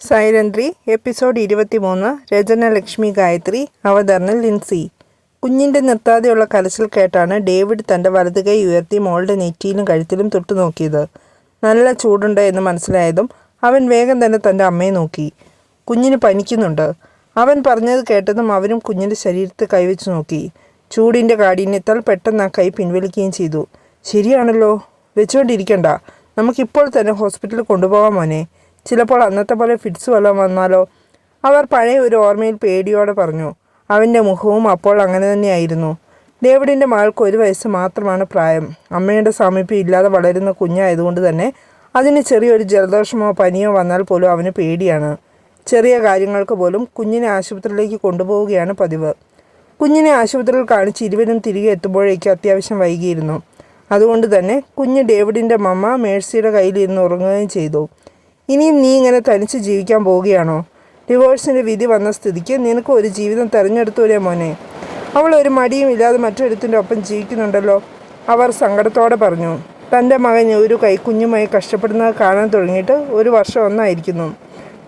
Sairandhri episode ഇരുപത്തിമൂന്ന് രചന ലക്ഷ്മി ഗായത്രി അവതരണം ലിൻസി. കുഞ്ഞിന്റെ നിർത്താതെയുള്ള കരച്ചിൽ കേട്ടാണ് ഡേവിഡ് തന്റെ വലത് കൈ ഉയർത്തി മോളുടെ നെറ്റിയിലും കഴുത്തിലും തൊട്ടു നോക്കിയത്. നല്ല ചൂടുണ്ട് എന്ന് മനസ്സിലായതും അവൻ വേഗം തന്നെ തന്റെ അമ്മയെ നോക്കി. കുഞ്ഞിന് പനിക്കുന്നുണ്ട്. അവൻ പറഞ്ഞത് കേട്ടതും അവരും കുഞ്ഞിന്റെ ശരീരത്തെ കൈവച്ച് നോക്കി. ചൂടിന്റെ കാഠിന്യത്താൽ പെട്ടെന്ന് ആ കൈ പിൻവലിക്കുകയും ചെയ്തു. ശരിയാണല്ലോ. വെച്ചുകൊണ്ടിരിക്കണ്ട നമുക്കിപ്പോൾ തന്നെ ഹോസ്പിറ്റലിൽ കൊണ്ടുപോകാം മോനെ. ചിലപ്പോൾ അന്നത്തെ പോലെ ഫിറ്റ്സ് വല്ലതും വന്നാലോ? അവർ പഴയ ഒരു ഓർമ്മയിൽ പേടിയോടെ പറഞ്ഞു അവന്റെ മുഖവും അപ്പോൾ അങ്ങനെ തന്നെയായിരുന്നു. ഡേവിഡിന്റെ മകൾക്ക് ഒരു വയസ്സ് മാത്രമാണ് പ്രായം. അമ്മയുടെ സാമീപ്യം ഇല്ലാതെ വളരുന്ന കുഞ്ഞായതുകൊണ്ട് തന്നെ അതിന് ചെറിയൊരു ജലദോഷമോ പനിയോ വന്നാൽ പോലും അവന് പേടിയാണ്. ചെറിയ കാര്യങ്ങൾക്ക് പോലും കുഞ്ഞിനെ ആശുപത്രിയിലേക്ക് കൊണ്ടുപോവുകയാണ് പതിവ്. കുഞ്ഞിനെ ആശുപത്രിയിൽ കാണിച്ച് ഇരുവരും തിരികെ എത്തുമ്പോഴേക്കും അത്യാവശ്യം വൈകിയിരുന്നു. അതുകൊണ്ട് തന്നെ കുഞ്ഞ് ഡേവിഡിന്റെ മമ്മ മേഴ്സിയുടെ കയ്യിലിരുന്ന് ഉറങ്ങുകയും ചെയ്തു. ഇനിയും നീ ഇങ്ങനെ തനിച്ച് ജീവിക്കാൻ പോവുകയാണോ? ഡിവോഴ്സിന്റെ വിധി വന്ന സ്ഥിതിക്ക് നിനക്ക് ഒരു ജീവിതം തിരഞ്ഞെടുത്തൂലേ മോനെ. അവൾ ഒരു മടിയും ഇല്ലാതെ മറ്റൊരുത്തിന്റെ ഒപ്പം ജീവിക്കുന്നുണ്ടല്ലോ. അവർ സങ്കടത്തോടെ പറഞ്ഞു തന്റെ മകൻ ഒരു കൈക്കുഞ്ഞുമായി കഷ്ടപ്പെടുന്നത് കാണാൻ തുടങ്ങിയിട്ട് ഒരു വർഷം ഒന്നായിരിക്കുന്നു.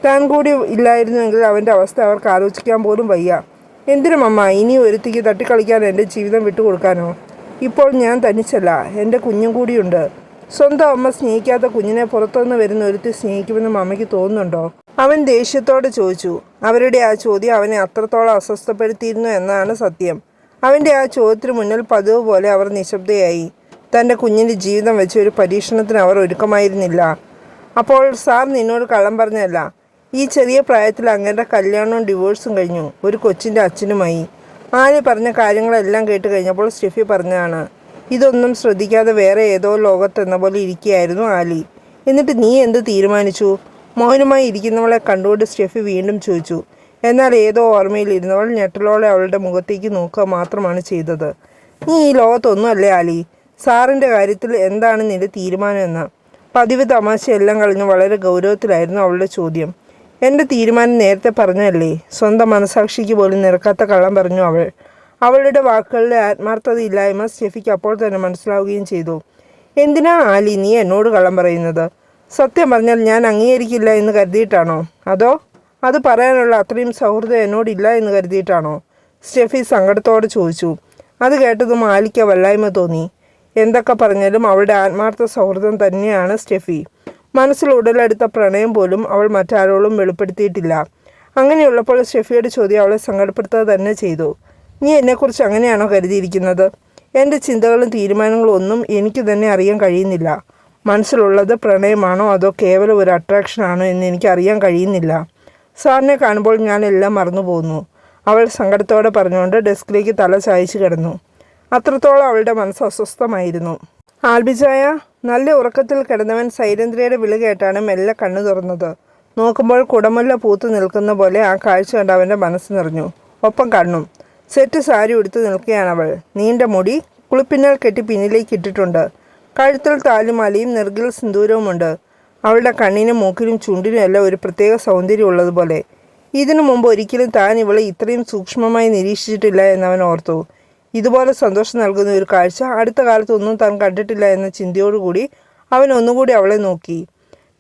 താൻ കൂടി ഇല്ലായിരുന്നുവെങ്കിൽ അവന്റെ അവസ്ഥ അവർക്ക് ആലോചിക്കാൻ പോലും വയ്യ. എന്തിനും അമ്മ ഇനി ഒരുത്തിക്ക് തട്ടിക്കളിക്കാൻ എന്റെ ജീവിതം വിട്ടുകൊടുക്കാനോ? ഇപ്പോൾ ഞാൻ തനിച്ചല്ല എന്റെ കുഞ്ഞും കൂടിയുണ്ട്. സ്വന്തം അമ്മ സ്നേഹിക്കാത്ത കുഞ്ഞിനെ പുറത്തുനിന്ന് വരുന്ന ഒരുത്തി സ്നേഹിക്കുമെന്ന് അമ്മയ്ക്ക് തോന്നുന്നുണ്ടോ? അവൻ ദേഷ്യത്തോടെ ചോദിച്ചു. അവരുടെ ആ ചോദ്യം അവനെ അത്രത്തോളം അസ്വസ്ഥപ്പെടുത്തിയിരുന്നു എന്നാണ് സത്യം. അവന്റെ ആ ചോദ്യത്തിന് മുന്നിൽ പതിവ് പോലെ അവർ നിശബ്ദയായി. തന്റെ കുഞ്ഞിന്റെ ജീവിതം വെച്ച് ഒരു പരീക്ഷണത്തിന് അവർ ഒരുക്കമായിരുന്നില്ല. അപ്പോൾ സാർ നിന്നോട് കള്ളം പറഞ്ഞല്ല ഈ ചെറിയ പ്രായത്തിൽ അങ്ങയുടെ കല്യാണവും ഡിവോഴ്സും കഴിഞ്ഞു. ഒരു കൊച്ചിന്റെ അച്ഛനുമായി. ആര് പറഞ്ഞ കാര്യങ്ങളെല്ലാം കേട്ട് കഴിഞ്ഞപ്പോൾ സ്റ്റെഫി പറഞ്ഞതാണ്. ഇതൊന്നും ശ്രദ്ധിക്കാതെ വേറെ ഏതോ ലോകത്തെന്ന പോലെ ഇരിക്കുകയായിരുന്നു ആലി. എന്നിട്ട് നീ എന്ത് തീരുമാനിച്ചു? മൗനമായി ഇരിക്കുന്നവളെ കണ്ടുകൊണ്ട് സ്റ്റെഫി വീണ്ടും ചോദിച്ചു. എന്നാൽ ഏതോ ഓർമ്മയിൽ ഇരുന്നവൾ ഞെട്ടലോടെ അവളുടെ മുഖത്തേക്ക് നോക്കുക മാത്രമാണ് ചെയ്തത്. നീ ഈ ലോകത്തൊന്നുമല്ലേ ആലി? സാറിന്റെ കാര്യത്തിൽ എന്താണ് നിന്റെ തീരുമാനമെന്ന്? പതിവ് തമാശയെല്ലാം കളഞ്ഞ് വളരെ ഗൗരവത്തിലായിരുന്നു അവളുടെ ചോദ്യം. എന്റെ തീരുമാനം നേരത്തെ പറഞ്ഞല്ലേ സ്വന്തം മനസാക്ഷിക്ക് പോലും നിരക്കാത്ത കള്ളം പറഞ്ഞു അവൾ. അവളുടെ വാക്കുകളിലെ ആത്മാർത്ഥതയില്ലായ്മ സ്റ്റെഫിക്ക് അപ്പോൾ തന്നെ മനസ്സിലാവുകയും ചെയ്തു. എന്തിനാ ആലി നീ എന്നോട് കള്ളം പറയുന്നത്? സത്യം പറഞ്ഞാൽ ഞാൻ അംഗീകരിക്കില്ല എന്ന് കരുതിയിട്ടാണോ? അതോ അത് പറയാനുള്ള അത്രയും സൗഹൃദം എന്നോടില്ല എന്ന് കരുതിയിട്ടാണോ? സ്റ്റെഫി സങ്കടത്തോടെ ചോദിച്ചു. അത് കേട്ടതും ആലിക്ക് വല്ലായ്മ തോന്നി. എന്തൊക്കെ പറഞ്ഞാലും അവളുടെ ആത്മാർത്ഥ സൗഹൃദം തന്നെയാണ് സ്റ്റെഫി. മനസ്സിൽ ഉടലെടുത്ത പ്രണയം പോലും അവൾ മറ്റാരോടും വെളിപ്പെടുത്തിയിട്ടില്ല. അങ്ങനെയുള്ളപ്പോൾ സ്റ്റെഫിയുടെ ചോദ്യം അവളെ സങ്കടപ്പെടുത്തുക തന്നെ ചെയ്തു. നീ എന്നെക്കുറിച്ച് അങ്ങനെയാണോ കരുതിയിരിക്കുന്നത്? എന്റെ ചിന്തകളും തീരുമാനങ്ങളും ഒന്നും എനിക്ക് തന്നെ അറിയാൻ കഴിയുന്നില്ല. മനസ്സിലുള്ളത് പ്രണയമാണോ അതോ കേവലം ഒരു അട്രാക്ഷനാണോ എന്ന് എനിക്ക് അറിയാൻ കഴിയുന്നില്ല. സാറിനെ കാണുമ്പോൾ ഞാൻ എല്ലാം മറന്നു പോകുന്നു അവൾ സങ്കടത്തോടെ പറഞ്ഞുകൊണ്ട് ഡെസ്കിലേക്ക് തല ചായച്ചു കിടന്നു. അത്രത്തോളം അവളുടെ മനസ്സ് അസ്വസ്ഥമായിരുന്നു. ആൽബിജായ നല്ല ഉറക്കത്തിൽ കിടന്നവൻ സൈരന്ദ്രയുടെ വിളി കേട്ടാണ് മെല്ലെ കണ്ണു തുറന്നത്. നോക്കുമ്പോൾ കുടമല്ല പൂത്തു നിൽക്കുന്ന പോലെ ആ കാഴ്ച കണ്ട് അവന്റെ മനസ്സ് നിറഞ്ഞു. ഒപ്പം കണ്ണും. സെറ്റ് സാരി ഉടുത്ത് നിൽക്കുകയാണ് അവൾ. നീണ്ട മുടി കുളിപ്പിന്നൽ കെട്ടി പിന്നിലേക്ക് ഇട്ടിട്ടുണ്ട്. കഴുത്തിൽ താലുമാലയും നെറുകിൽ സിന്ദൂരവുമുണ്ട്. അവളുടെ കണ്ണിനും മൂക്കിനും ചുണ്ടിനും എല്ലാം ഒരു പ്രത്യേക സൗന്ദര്യം ഉള്ളതുപോലെ. ഇതിനു മുമ്പ് ഒരിക്കലും താൻ ഇവളെ ഇത്രയും സൂക്ഷ്മമായി നിരീക്ഷിച്ചിട്ടില്ല എന്നവൻ ഓർത്തു. ഇതുപോലെ സന്തോഷം നൽകുന്ന ഒരു കാഴ്ച അടുത്ത കാലത്തൊന്നും താൻ കണ്ടിട്ടില്ല എന്ന ചിന്തയോടുകൂടി അവൻ ഒന്നുകൂടി അവളെ നോക്കി.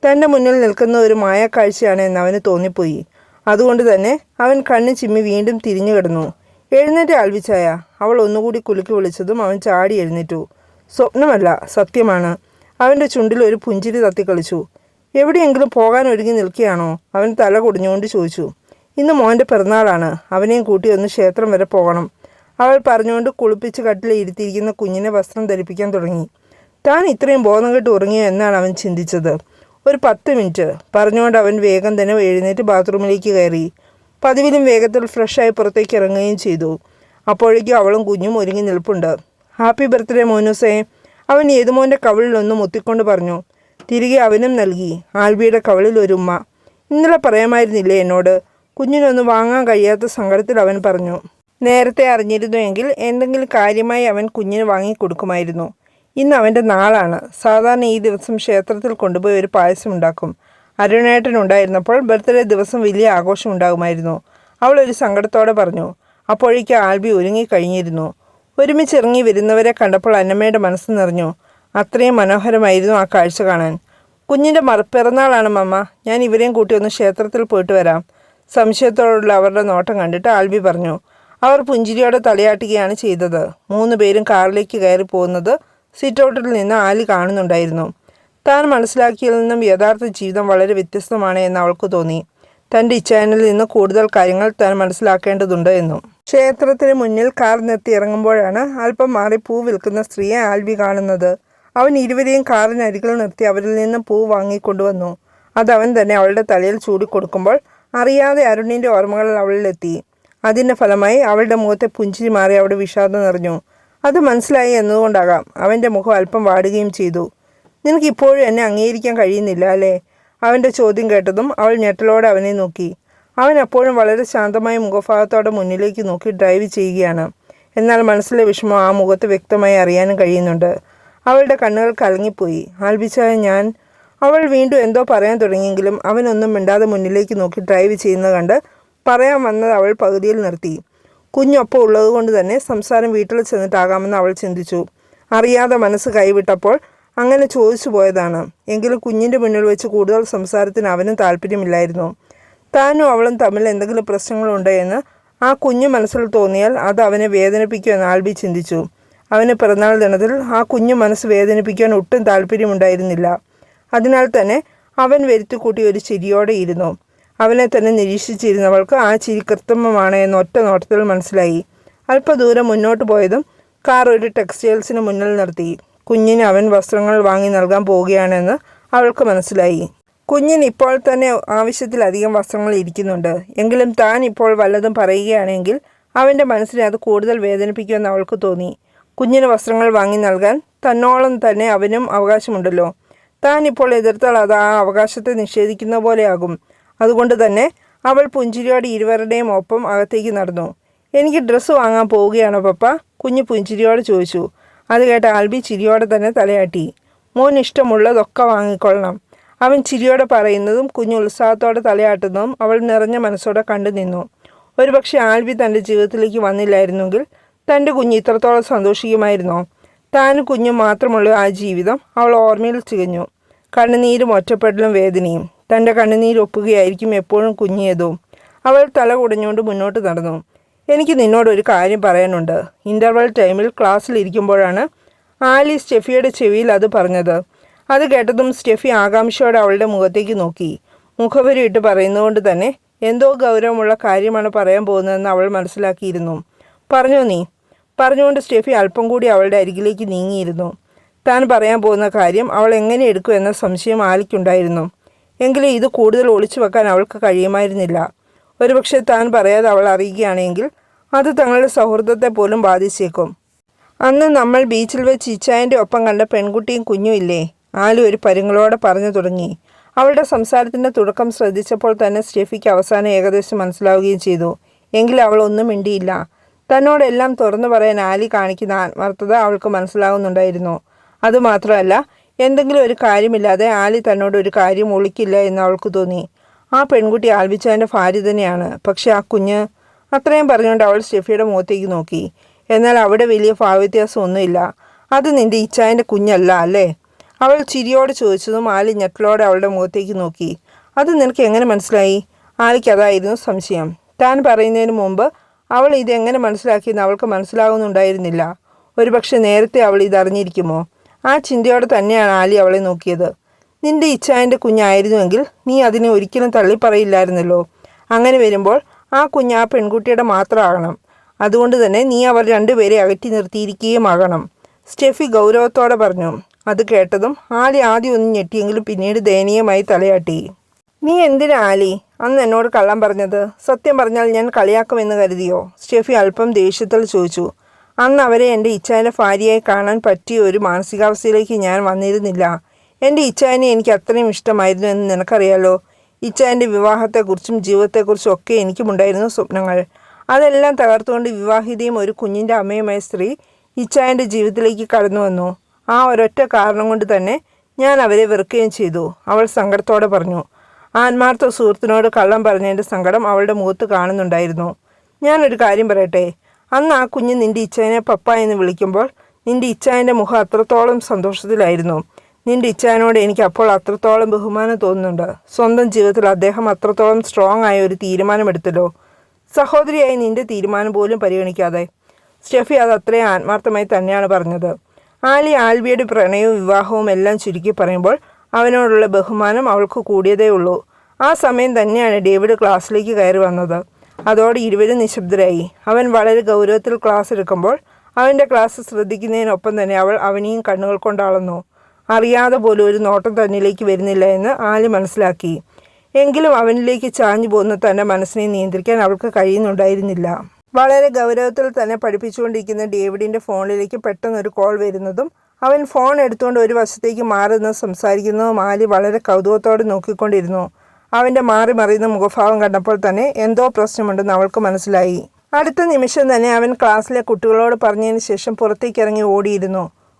തന്റെ മുന്നിൽ നിൽക്കുന്ന ഒരു മായക്കാഴ്ചയാണ് എന്നവന് തോന്നിപ്പോയി. അതുകൊണ്ട് തന്നെ അവൻ കണ്ണ് ചിമ്മി വീണ്ടും തിരിഞ്ഞു കിടന്നു. എഴുന്നേറ്റ് ആൽവിച്ചായ. അവൾ ഒന്നുകൂടി കുലുക്കി വിളിച്ചതും അവൻ ചാടി എഴുന്നേറ്റു. സ്വപ്നമല്ല സത്യമാണ്. അവന്റെ ചുണ്ടിൽ ഒരു പുഞ്ചിരി തത്തിക്കളിച്ചു എവിടെയെങ്കിലും പോകാൻ ഒരുങ്ങി നിൽക്കുകയാണോ? അവൻ തല കുടിഞ്ഞുകൊണ്ട് ചോദിച്ചു. ഇന്ന് മോന്റെ പിറന്നാളാണ്. അവനെയും കൂട്ടി ഒന്ന് ക്ഷേത്രം വരെ പോകണം. അവൾ പറഞ്ഞുകൊണ്ട് കുളിപ്പിച്ച് കട്ടിൽ ഇരുത്തിയിരിക്കുന്ന കുഞ്ഞിനെ വസ്ത്രം ധരിപ്പിക്കാൻ തുടങ്ങി. താൻ ഇത്രയും ബോധം കെട്ട് ഉറങ്ങിയോ എന്നാണ് അവൻ ചിന്തിച്ചത്. ഒരു പത്ത് മിനിറ്റ്. പറഞ്ഞുകൊണ്ട് അവൻ വേഗം തന്നെ എഴുന്നേറ്റ് ബാത്റൂമിലേക്ക് കയറി. പതിവിലും വേഗത്തിൽ ഫ്രഷായി പുറത്തേക്ക് ഇറങ്ങുകയും ചെയ്തു. അപ്പോഴേക്കും അവളും കുഞ്ഞും ഒരുങ്ങി നിൽപ്പുണ്ട്. ഹാപ്പി ബർത്ത്ഡേ മോനൂസേ. അവൻ ഏതുമോന്റെ കവിളിലൊന്ന് മുത്തിക്കൊണ്ട് പറഞ്ഞു. തിരികെ അവനും നൽകി. ആൽബിയുടെ കവിളിൽ ഒരു ഉമ്മ. ഇന്നലെ പറയാമായിരുന്നില്ലേ എന്നോട്? കുഞ്ഞിനൊന്നും വാങ്ങാൻ കഴിയാത്ത സങ്കടത്തിൽ അവൻ പറഞ്ഞു. നേരത്തെ അറിഞ്ഞിരുന്നുവെങ്കിൽ എന്തെങ്കിലും കാര്യമായി അവൻ കുഞ്ഞിന് വാങ്ങിക്കൊടുക്കുമായിരുന്നു ഇന്ന് അവന്റെ നാളാണ്. സാധാരണ ഈ ദിവസം ക്ഷേത്രത്തിൽ കൊണ്ടുപോയി ഒരു പായസം ഉണ്ടാക്കും. അരുണേട്ടൻ ഉണ്ടായിരുന്നപ്പോൾ ബർത്ത്ഡേ ദിവസം വലിയ ആഘോഷം ഉണ്ടാകുമായിരുന്നു. അവൾ ഒരു സങ്കടത്തോടെ പറഞ്ഞു അപ്പോഴേക്ക് ആൽബി ഒരുങ്ങിക്കഴിഞ്ഞിരുന്നു. ഒരുമിച്ച് ഇറങ്ങി വരുന്നവരെ കണ്ടപ്പോൾ അന്നമ്മയുടെ മനസ്സ് നിറഞ്ഞു. അത്രയും മനോഹരമായിരുന്നു ആ കാഴ്ച കാണാൻ. കുഞ്ഞിന്റെ മറ പിറന്നാളാണ് മമ്മ. ഞാൻ ഇവരെയും കൂട്ടി ഒന്ന് ക്ഷേത്രത്തിൽ പോയിട്ട് വരാം. സംശയത്തോടുള്ള അവരുടെ നോട്ടം കണ്ടിട്ട് ആൽബി പറഞ്ഞു അവർ പുഞ്ചിരിയോടെ തലയാട്ടുകയാണ് ചെയ്തത്. മൂന്ന് പേരും കാറിലേക്ക് കയറി പോകുന്നത് സിറ്റൗട്ടിൽ നിന്ന് ആലി കാണുന്നുണ്ടായിരുന്നു. താൻ മനസ്സിലാക്കിയതിൽ നിന്നും യഥാർത്ഥ ജീവിതം വളരെ വ്യത്യസ്തമാണ് എന്ന് അവൾക്ക് തോന്നി. തന്റെ ഇച്ഛാനിൽ നിന്ന് കൂടുതൽ കാര്യങ്ങൾ താൻ മനസ്സിലാക്കേണ്ടതുണ്ട് എന്നും. ക്ഷേത്രത്തിന് മുന്നിൽ കാർ നിർത്തി ഇറങ്ങുമ്പോഴാണ് അല്പം മാറി പൂ വിൽക്കുന്ന സ്ത്രീയെ ആൽവി കാണുന്നത്. അവൻ ഇരുവരെയും കാറിനരികിൽ നിർത്തി അവരിൽ നിന്ന് പൂ വാങ്ങിക്കൊണ്ടുവന്നു. അതവൻ തന്നെ അവളുടെ തലയിൽ ചൂടിക്കൊടുക്കുമ്പോൾ അറിയാതെ അരുണിന്റെ ഓർമ്മകൾ അവളിലെത്തി. അതിന്റെ ഫലമായി അവളുടെ മുഖത്തെ പുഞ്ചിരി മാറി അവിടെ വിഷാദം നിറഞ്ഞു. അത് മനസ്സിലായി എന്നതുകൊണ്ടാകാം അവന്റെ മുഖം അല്പം വാടുകയും ചെയ്തു. നിനക്ക് ഇപ്പോഴും എന്നെ അംഗീകരിക്കാൻ കഴിയുന്നില്ല അല്ലേ? അവന്റെ ചോദ്യം കേട്ടതും അവൾ ഞെട്ടലോടെ അവനെ നോക്കി. അവൻ അപ്പോഴും വളരെ ശാന്തമായ മുഖഭാഗത്തോടെ മുന്നിലേക്ക് നോക്കി ഡ്രൈവ് ചെയ്യുകയാണ്. എന്നാൽ മനസ്സിലെ വിഷമം ആ മുഖത്ത് വ്യക്തമായി അറിയാനും കഴിയുന്നുണ്ട്. അവളുടെ കണ്ണുകൾ കലങ്ങിപ്പോയി. ആൽബിച്ചായ ഞാൻ അവൾ വീണ്ടും എന്തോ പറയാൻ തുടങ്ങിയെങ്കിലും അവനൊന്നും മിണ്ടാതെ മുന്നിലേക്ക് നോക്കി ഡ്രൈവ് ചെയ്യുന്നത് കണ്ട് പറയാൻ വന്നത് അവൾ പകുതിയിൽ നിർത്തി. കുഞ്ഞൊപ്പം ഉള്ളതുകൊണ്ട് തന്നെ സംസാരം വീട്ടിൽ ചെന്നിട്ടാകാമെന്ന് അവൾ ചിന്തിച്ചു. അറിയാതെ മനസ്സ് കൈവിട്ടപ്പോൾ അങ്ങനെ ചോദിച്ചു പോയതാണ്. എങ്കിലും കുഞ്ഞിന്റെ മുന്നിൽ വെച്ച് കൂടുതൽ സംസാരത്തിന് അവനും താല്പര്യമില്ലായിരുന്നു. താനും അവളും തമ്മിൽ എന്തെങ്കിലും പ്രശ്നങ്ങളുണ്ടോ എന്ന് ആ കുഞ്ഞു മനസ്സിൽ തോന്നിയാൽ അത് അവനെ വേദനിപ്പിക്കുമെന്ന് ആൽബി ചിന്തിച്ചു. അവന് പിറന്നാൾ ദിനത്തിൽ ആ കുഞ്ഞു മനസ്സ് വേദനിപ്പിക്കാൻ ഒട്ടും താല്പര്യമുണ്ടായിരുന്നില്ല. അതിനാൽ തന്നെ അവൻ വരുത്തിക്കൂട്ടി ഒരു ചിരിയോടെ ഇരുന്നു. അവനെ തന്നെ നിരീക്ഷിച്ചിരുന്നവൾക്ക് ആ ചിരി കൃത്രിമമാണ് എന്ന് ഒറ്റ നോട്ടത്തിൽ മനസ്സിലായി. അല്പദൂരം മുന്നോട്ട് പോയതും കാർ ഒരു ടെക്സ്റ്റൈൽസിന് മുന്നിൽ നിർത്തി. കുഞ്ഞിന് അവൻ വസ്ത്രങ്ങൾ വാങ്ങി നൽകാൻ പോവുകയാണെന്ന് അവൾക്ക് മനസ്സിലായി. കുഞ്ഞിന് ഇപ്പോൾ തന്നെ ആവശ്യത്തിലധികം വസ്ത്രങ്ങൾ ഇരിക്കുന്നുണ്ട്. എങ്കിലും താൻ ഇപ്പോൾ വല്ലതും പറയുകയാണെങ്കിൽ അവന്റെ മനസ്സിനെ അത് കൂടുതൽ വേദനിപ്പിക്കുമെന്ന് അവൾക്ക് തോന്നി. കുഞ്ഞിന് വസ്ത്രങ്ങൾ വാങ്ങി നൽകാൻ തന്നോളം തന്നെ അവനും അവകാശമുണ്ടല്ലോ. താൻ ഇപ്പോൾ എതിർത്താൽ അത് ആ അവകാശത്തെ നിഷേധിക്കുന്ന പോലെയാകും. അതുകൊണ്ട് തന്നെ അവൾ പുഞ്ചിരിയോടെ ഇരുവരുടെയും ഒപ്പം അകത്തേക്ക് നടന്നു. എനിക്ക് ഡ്രസ്സ് വാങ്ങാൻ പോവുകയാണോ പപ്പ? കുഞ്ഞ് പുഞ്ചിരിയോടെ ചോദിച്ചു. അത് കേട്ട ആൽബി ചിരിയോടെ തന്നെ തലയാട്ടി. മോൻ ഇഷ്ടമുള്ളതൊക്കെ വാങ്ങിക്കൊള്ളണം. അവൻ ചിരിയോടെ പറയുന്നതും കുഞ്ഞു ഉത്സാഹത്തോടെ തലയാട്ടുന്നതും അവൾ നിറഞ്ഞ മനസ്സോടെ കണ്ടു നിന്നു. ഒരുപക്ഷെ ആൽബി തന്റെ ജീവിതത്തിലേക്ക് വന്നില്ലായിരുന്നെങ്കിൽ തന്റെ കുഞ്ഞ് ഇത്രത്തോളം സന്തോഷിക്കുമായിരുന്നോ? താനും കുഞ്ഞും മാത്രമുള്ള ആ ജീവിതം അവൾ ഓർമ്മയിൽ ചികഞ്ഞു കണ്ണുനീരും ഒറ്റപ്പെടലും വേദനയും. തന്റെ കണ്ണുനീരൊപ്പുകയായിരിക്കും എപ്പോഴും കുഞ്ഞിയതും. അവൾ തല കുടഞ്ഞുകൊണ്ട് മുന്നോട്ട് നടന്നു. എനിക്ക് നിന്നോട് ഒരു കാര്യം പറയാനുണ്ട്. ഇന്റർവെൽ ടൈമിൽ ക്ലാസ്സിൽ ക്ലാസ്സിലിരിക്കുമ്പോഴാണ് ആലി സ്റ്റെഫിയുടെ ചെവിയിൽ അത് പറഞ്ഞത്. അത് കേട്ടതും സ്റ്റെഫി ആകാംക്ഷയോടെ അവളുടെ മുഖത്തേക്ക് നോക്കി. മുഖവരിയിട്ട് പറയുന്നതുകൊണ്ട് തന്നെ എന്തോ ഗൗരവമുള്ള കാര്യമാണ് പറയാൻ പോകുന്നതെന്ന് അവൾ മനസ്സിലാക്കിയിരുന്നു. പറഞ്ഞോ നീ? പറഞ്ഞുകൊണ്ട് സ്റ്റെഫി അല്പം കൂടി അവളുടെ അരികിലേക്ക് നീങ്ങിയിരുന്നു. താൻ പറയാൻ പോകുന്ന കാര്യം അവൾ എങ്ങനെ എടുക്കും എന്ന സംശയം ആലിക്കുണ്ടായിരുന്നു. എങ്കിലും ഇത് കൂടുതൽ ഒളിച്ചു വെക്കാൻ അവൾക്ക് കഴിയുമായിരുന്നില്ല. ഒരുപക്ഷെ താൻ പറയാതെ അവൾ അറിയുകയാണെങ്കിൽ അത് തങ്ങളുടെ സൗഹൃദത്തെ പോലും ബാധിച്ചേക്കും. അന്ന് നമ്മൾ ബീച്ചിൽ വെച്ച് ഇച്ചായന്റെ ഒപ്പം കണ്ട പെൺകുട്ടിയും കുഞ്ഞും ഇല്ലേ? ആലു ഒരു പരുങ്ങളോടെ പറഞ്ഞു തുടങ്ങി. അവളുടെ സംസാരത്തിന്റെ തുടക്കം ശ്രദ്ധിച്ചപ്പോൾ തന്നെ സ്റ്റെഫിക്ക് അവസാനം ഏകദേശം മനസ്സിലാവുകയും ചെയ്തു. എങ്കിലും അവൾ ഒന്നും മിണ്ടിയില്ല. തന്നോടെല്ലാം തുറന്നു പറയാൻ ആലി കാണിക്കുന്ന ആത്മാർത്ഥത അവൾക്ക് മനസ്സിലാവുന്നുണ്ടായിരുന്നു. അതുമാത്രമല്ല എന്തെങ്കിലും ഒരു കാര്യമില്ലാതെ ആലി തന്നോട് ഒരു കാര്യം ഒളിക്കില്ല എന്ന് അവൾക്ക് തോന്നി. ആ പെൺകുട്ടി ആൽബിച്ചാന്റെ ഭാര്യ തന്നെയാണ്. പക്ഷേ ആ കുഞ്ഞ് അത്രയും പറഞ്ഞുകൊണ്ട് അവൾ ഷെഫിയുടെ മുഖത്തേക്ക് നോക്കി. എന്നാൽ അവിടെ വലിയ ഭാവവ്യത്യാസം ഒന്നുമില്ല അത് നിന്റെ ഇച്ചായന്റെ കുഞ്ഞല്ല അല്ലേ? അവൾ ചിരിയോട് ചോദിച്ചതും ആലി ഞെട്ടലോടെ അവളുടെ മുഖത്തേക്ക് നോക്കി. അത് നിനക്ക് എങ്ങനെ മനസ്സിലായി? ആലിക്ക് അതായിരുന്നു സംശയം. താൻ പറയുന്നതിന് മുമ്പ് അവൾ ഇതെങ്ങനെ മനസ്സിലാക്കിയെന്ന് അവൾക്ക് മനസ്സിലാകുന്നുണ്ടായിരുന്നില്ല ഒരുപക്ഷെ നേരത്തെ അവൾ ഇതറിഞ്ഞിരിക്കുമോ? ആ ചിന്തയോടെ തന്നെയാണ് ആലി അവളെ നോക്കിയത്. നിന്റെ ഇച്ഛായന്റെ കുഞ്ഞായിരുന്നുവെങ്കിൽ നീ അതിനെ ഒരിക്കലും തള്ളിപ്പറയില്ലായിരുന്നല്ലോ. അങ്ങനെ വരുമ്പോൾ ആ കുഞ്ഞ് ആ പെൺകുട്ടിയുടെ മാത്രമാകണം. അതുകൊണ്ട് തന്നെ നീ അവർ രണ്ടുപേരെ അകറ്റി നിർത്തിയിരിക്കുകയുമാകണം. സ്റ്റെഫി ഗൗരവത്തോടെ പറഞ്ഞു. അത് കേട്ടതും ആലി ആദ്യം ഒന്ന് ഞെട്ടിയെങ്കിലും പിന്നീട് ദയനീയമായി തലയാട്ടി. നീ എന്തിനാ ആലി? അന്ന് എന്നോട് കള്ളം പറഞ്ഞത്? സത്യം പറഞ്ഞാൽ ഞാൻ കളിയാക്കുമെന്ന് കരുതിയോ? സ്റ്റെഫി അല്പം ദേഷ്യത്തിൽ ചോദിച്ചു. അന്ന് അവരെ എന്റെ ഇച്ഛായന്റെ ഭാര്യയായി കാണാൻ പറ്റിയ ഒരു മാനസികാവസ്ഥയിലേക്ക് ഞാൻ വന്നിരുന്നില്ല. എന്റെ ഇച്ഛായനെ എനിക്ക് അത്രയും ഇഷ്ടമായിരുന്നു എന്ന് നിനക്കറിയാലോ? ഇച്ഛായന്റെ വിവാഹത്തെക്കുറിച്ചും ജീവിതത്തെക്കുറിച്ചും ഒക്കെ എനിക്കുമുണ്ടായിരുന്നു സ്വപ്നങ്ങൾ. അതെല്ലാം തകർത്തുകൊണ്ട് വിവാഹിതയും ഒരു കുഞ്ഞിന്റെ അമ്മയുമായ സ്ത്രീ ഇച്ചായന്റെ ജീവിതത്തിലേക്ക് കടന്നു വന്നു. ആ ഒരൊറ്റ കാരണം കൊണ്ട് തന്നെ ഞാൻ അവരെ വെറുക്കുകയും ചെയ്തു. അവൾ സങ്കടത്തോടെ പറഞ്ഞു ആത്മാർത്ഥ സുഹൃത്തിനോട് കള്ളം പറഞ്ഞതിന്റെ സങ്കടം അവളുടെ മുഖത്ത് കാണുന്നുണ്ടായിരുന്നു. ഞാനൊരു കാര്യം പറയട്ടെ? അന്ന് ആ കുഞ്ഞ് നിന്റെ ഇച്ഛായനെ പപ്പ എന്ന് വിളിക്കുമ്പോൾ നിന്റെ ഇച്ചായന്റെ മുഖം അത്രത്തോളം സന്തോഷത്തിലായിരുന്നു. നിന്റെ ഇച്ഛാനോട് എനിക്ക് അപ്പോൾ അത്രത്തോളം ബഹുമാനം തോന്നുന്നുണ്ട്. സ്വന്തം ജീവിതത്തിൽ അദ്ദേഹം അത്രത്തോളം സ്ട്രോങ് ആയ ഒരു തീരുമാനമെടുത്തല്ലോ. സഹോദരിയായി നിന്റെ തീരുമാനം പോലും പരിഗണിക്കാതെ. സ്റ്റെഫി അത് അത്രയും ആത്മാർത്ഥമായി തന്നെയാണ് പറഞ്ഞത്. ആലി ആൽവിയുടെ പ്രണയവും വിവാഹവും എല്ലാം ചുരുക്കി പറയുമ്പോൾ അവനോടുള്ള ബഹുമാനം അവൾക്ക് കൂടിയതേ ഉള്ളൂ. ആ സമയം തന്നെയാണ് ഡേവിഡ് ക്ലാസ്സിലേക്ക് കയറി വന്നത്. അതോട് ഇരുവരും നിശബ്ദരായി. അവൻ വളരെ ഗൗരവത്തിൽ ക്ലാസ് എടുക്കുമ്പോൾ അവന്റെ ക്ലാസ് ശ്രദ്ധിക്കുന്നതിനൊപ്പം തന്നെ അവൾ അവനെയും കണ്ണുകൾ കൊണ്ടളന്നു അറിയാതെ പോലും ഒരു നോട്ടം തന്നിലേക്ക് വരുന്നില്ല എന്ന് ആലി മനസ്സിലാക്കി. എങ്കിലും അവനിലേക്ക് ചാഞ്ഞു പോകുന്ന തന്റെ മനസ്സിനെ നിയന്ത്രിക്കാൻ അവൾക്ക് കഴിയുന്നുണ്ടായിരുന്നില്ല. വളരെ ഗൗരവത്തിൽ തന്നെ പഠിപ്പിച്ചുകൊണ്ടിരിക്കുന്ന ഡേവിഡിന്റെ ഫോണിലേക്ക് പെട്ടെന്നൊരു കോൾ വരുന്നതും അവൻ ഫോൺ എടുത്തുകൊണ്ട് ഒരു വശത്തേക്ക് മാറി നിന്ന് സംസാരിക്കുന്നതും ആലി വളരെ കൗതുകത്തോടെ നോക്കിക്കൊണ്ടിരുന്നു. അവന്റെ മാറി മറിയുന്ന മുഖഭാവം കണ്ടപ്പോൾ തന്നെ എന്തോ പ്രശ്നമുണ്ടെന്ന് അവൾക്ക് മനസ്സിലായി. അടുത്ത നിമിഷം തന്നെ അവൻ ക്ലാസ്സിലെ കുട്ടികളോട് പറഞ്ഞതിന് ശേഷം പുറത്തേക്ക് ഇറങ്ങി ഓടിയിരുന്നു.